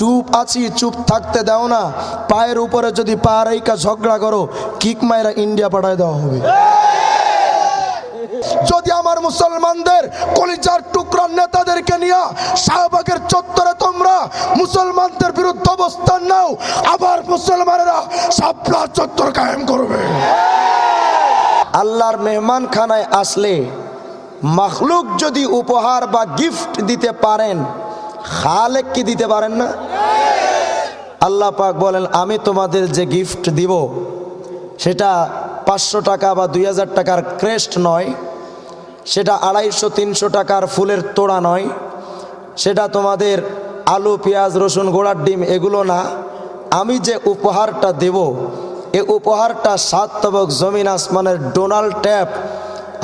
চুপ আছি, চুপ থাকতে দাও না। পায়ের উপরে যদি পা রেখা ঝগড়া করো, কিক মায়েরা ইন্ডিয়া পাঠায় দেওয়া হবে। যদি আমার মুসলমানদের কলিজার টুকরার নেতাদেরকে নিয়ে শাহবাগের চত্বরে তোমরা মুসলমানদের বিরুদ্ধে অবস্থান নাও, আবার মুসলমানেরা সাপলা চত্বর কায়েম করবে। আল্লাহর মেহমান খানায় আসলে মখলুক যদি উপহার বা গিফট দিতে পারেন, খালেক কি দিতে পারেন না? আল্লাহ পাক বলেন, আমি তোমাদের যে গিফট দিব, সেটা পাঁচশো টাকা বা দুই হাজার টাকার ক্রেস্ট নয়, সেটা আড়াইশো, তিনশো টাকার ফুলের তোড়া নয়, সেটা তোমাদের আলু, পেঁয়াজ, রসুন, গোড়ার ডিম, এগুলো না। আমি যে উপহারটা দেব, এ উপহারটা সাত তবক জমিন আসমানের ডোনাল্ড ট্যাপ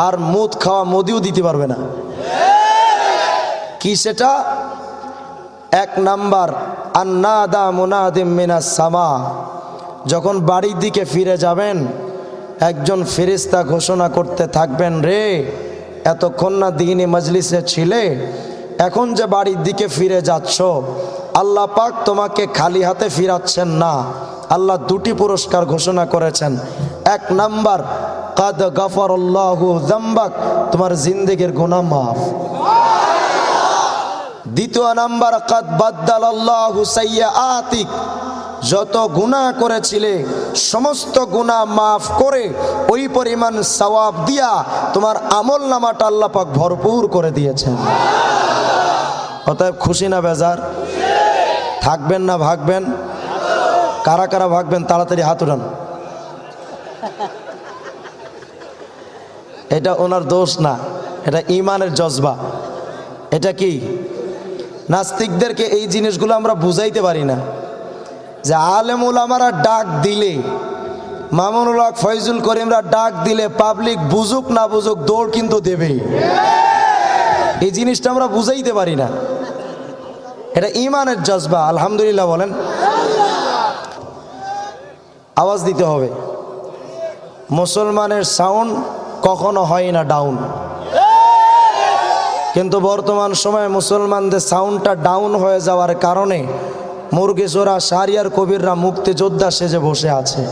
আর মুদ খাওয়া মোদিও দিতে পারবে না। কি সেটা? এক নাম্বার আন্নাদা মুনাদিম মিনা সামা। যখন বাড়ির দিকে ফিরে যাবেন, একজন ফেরিস্তা ঘোষণা করতে থাকবেন, রে, এতক্ষণ না দিনে মজলিসে ছিলে, এখন যে বাড়ির দিকে ফিরে যাচ্ছ, আল্লাহ পাক তোমাকে খালি হাতে ফিরাচ্ছেন না। আল্লাহ দুটি পুরস্কার ঘোষণা করেছেন। এক নাম্বার, কাদ গফর জাম্বাক তোমার জিন্দেগির গুনাহ মাফ। দ্বিতীয় নাম্বার, কাদ বাদ্দাল আল্লাহ আতিক যত গুণা করেছিলে, সমস্ত গুণা মাফ করে, ওই পরিমাণ সওয়াব দিয়া তোমার আমল নামাটা আল্লাহ পাক ভরপুর করে দিয়েছেন। অতএব খুশি না বেজার? থাকবেন না, ভাগবেন? কারা কারা ভাগবেন, তাড়াতাড়ি হাত উঠান। এটা ওনার দোষ না, এটা ইমানের জজবা। এটা কি? নাস্তিকদেরকে এই জিনিসগুলো আমরা বুঝাইতে পারি না। যে আলেমুল আমারা ডাক দিলে, মামুনুল হক ফয়জুল করিমরা ডাক দিলে পাবলিক বুঝুক না বুঝুক দৌড় কিন্তু দেবেই। এই জিনিসটা আমরা বুঝাইতে পারি না। এটা ইমানের জজবা, আলহামদুলিল্লাহ বলেন। আওয়াজ দিতে হবে। মুসলমানের সাউন্ড কখনো হয় না ডাউন কিন্তু বর্তমান সময়ে মুসলমানদের সাউন্ডটা ডাউন হয়ে যাওয়ার কারণে মুরগিসোরা সারিয়ার কবিররা, মুক্তিযোদ্ধা সেজে বসে আছে।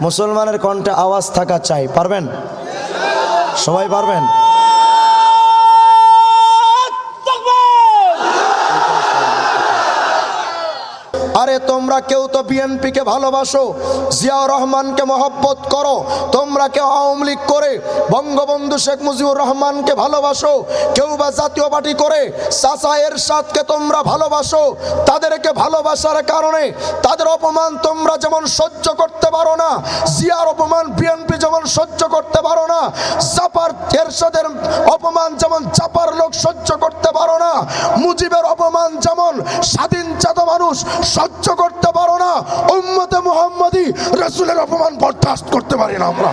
মুসলমানের কণ্ঠে আওয়াজ থাকা চাই, পারবেন? সবাই পারবেন? আরে তোমরা কেউ তো বিএনপিকে ভালোবাসো, জিয়াউর রহমানকে মহব্বত করো, তোমরা কেউ আওয়ামী লীগ করে, বঙ্গবন্ধু শেখ মুজিবুর রহমানকে ভালোবাসো, কেউ বা জাতীয় পার্টি করে, চাচা এরশাদকে তোমরা ভালোবাসো, তাদেরকে ভালোবাসার কারণে তাদের অপমান তোমরা যেমন সহ্য করতে পারো না, জিয়ার অপমান বিএনপি যেমন সহ্য করতে পারো না জাপার এরশাদের অপমান যেমন চাপার লোক সহ্য করতে পারো না, মুজিবের অপমান যেমন স্বাধীন মানুষ সহ্য করতে পারো না উম্মতে মোহাম্মদী রসুলের অপমান বরদাস্ত করতে পারি না আমরা।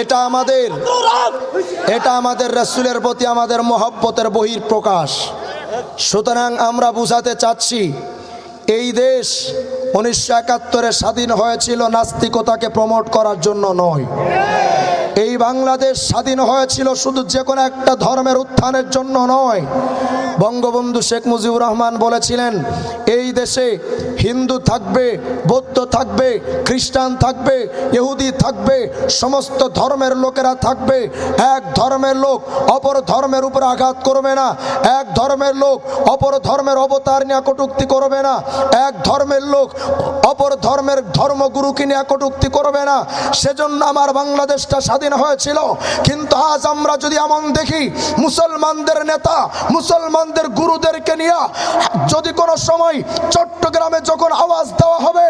এটা আমাদের এটা আমাদের রসুলের প্রতি আমাদের মহব্বতের বহির প্রকাশ। সুতরাং আমরা বুঝাতে চাচ্ছি এই দেশ উনিশশো একাত্তরে স্বাধীন হয়েছিল নাস্তিকতাকে প্রমোট করার জন্য নয়। এই বাংলাদেশ স্বাধীন হয়েছিল শুধু যে কোনো একটা ধর্মের উত্থানের জন্য নয়। বঙ্গবন্ধু শেখ মুজিবুর রহমান বলেছিলেন, এই দেশে হিন্দু থাকবে, বৌদ্ধ থাকবে, খ্রিস্টান থাকবে, ইহুদি থাকবে, সমস্ত ধর্মের লোকেরা থাকবে। এক ধর্মের লোক অপর ধর্মের উপর আঘাত করবে না। এক ধর্মের লোক অপর ধর্মের অবতার নিয়ে কটুক্তি করবে না। এক ধর্মের লোক অপর ধর্মের ধর্মগুরুকে নিয়ে কটুক্তি করবে না। সেজন্য আমার বাংলাদেশটা স্বাধীন হয়েছিল। কিন্তু আজ আমরা যদি এমন দেখি, মুসলমানদের নেতা মুসলমানদের গুরুদেরকে নিয়ে যদি কোনো সময় চট্টগ্রামে যখন আওয়াজ দেওয়া হবে,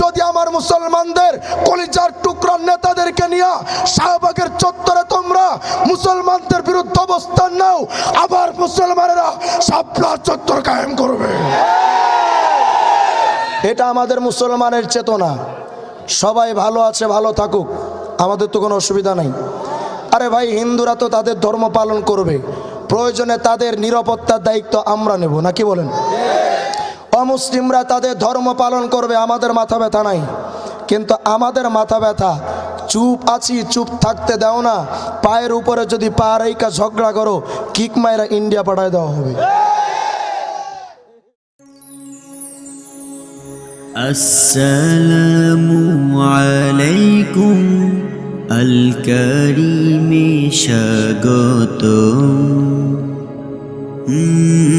যদি আমার মুসলমানদের কলিজার টুকরার নেতাদেরকে নিয়ে শাহবাগের চত্বরে তোমরা মুসলমানদের বিরুদ্ধে অবস্থান নাও, আবার মুসলমানেরা শাপলা চত্বর কায়েম করবে। এটা আমাদের মুসলমানের চেতনা। সবাই ভালো আছে, ভালো থাকুক, আমাদের তো কোনো অসুবিধা নাই। আরে ভাই, হিন্দুরা তো তাদের ধর্ম পালন করবে। প্রয়োজনে তাদের নিরাপত্তার দায়িত্ব আমরা নেব নাকি বলেন? অমুসলিমরা তাদের ধর্ম পালন করবে, আমাদের মাথা ব্যথা নাই। কিন্তু আমাদের মাথা ব্যথা, চুপ আছি, চুপ থাকতে দাও না। পায়ের উপরে যদি পা রেখা ঝগড়া করো, কিক মায়েরা ইন্ডিয়া পাঠায় দেওয়া হবে। আসসালামু আলাইকুম আল করিমে স্বাগতম। Hum.